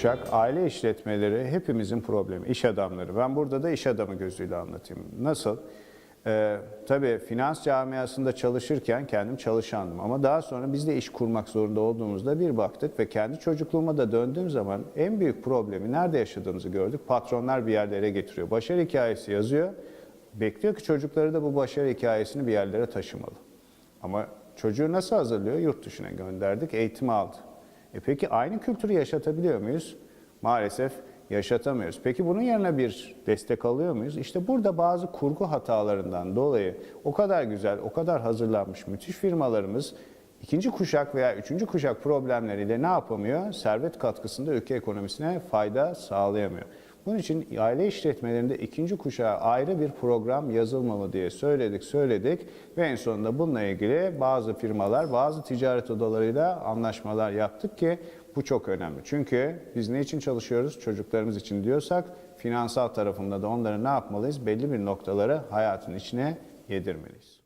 kuşak aile işletmeleri hepimizin problemi, iş adamları. Ben burada da iş adamı gözüyle anlatayım. Nasıl? Ee, tabii finans camiasında çalışırken kendim çalışandım ama daha sonra biz de iş kurmak zorunda olduğumuzda bir baktık ve kendi çocukluğuma da döndüğüm zaman en büyük problemi nerede yaşadığımızı gördük. Patronlar bir yerlere getiriyor. Başarı hikayesi yazıyor. Bekliyor ki çocukları da bu başarı hikayesini bir yerlere taşımalı. Ama çocuğu nasıl hazırlıyor? Yurt dışına gönderdik, eğitimi aldı. E peki aynı kültürü yaşatabiliyor muyuz? Maalesef yaşatamıyoruz. Peki bunun yerine bir destek alıyor muyuz? İşte burada bazı kurgu hatalarından dolayı o kadar güzel, o kadar hazırlanmış müthiş firmalarımız ikinci kuşak veya üçüncü kuşak problemleriyle ne yapamıyor? Servet katkısında ülke ekonomisine fayda sağlayamıyor. Bunun için aile işletmelerinde ikinci kuşağa ayrı bir program yazılmalı diye söyledik söyledik ve en sonunda bununla ilgili bazı firmalar, bazı ticaret odalarıyla anlaşmalar yaptık ki bu çok önemli. Çünkü biz ne için çalışıyoruz? Çocuklarımız için diyorsak finansal tarafında da onları ne yapmalıyız? Belli bir noktaları hayatın içine yedirmeliyiz.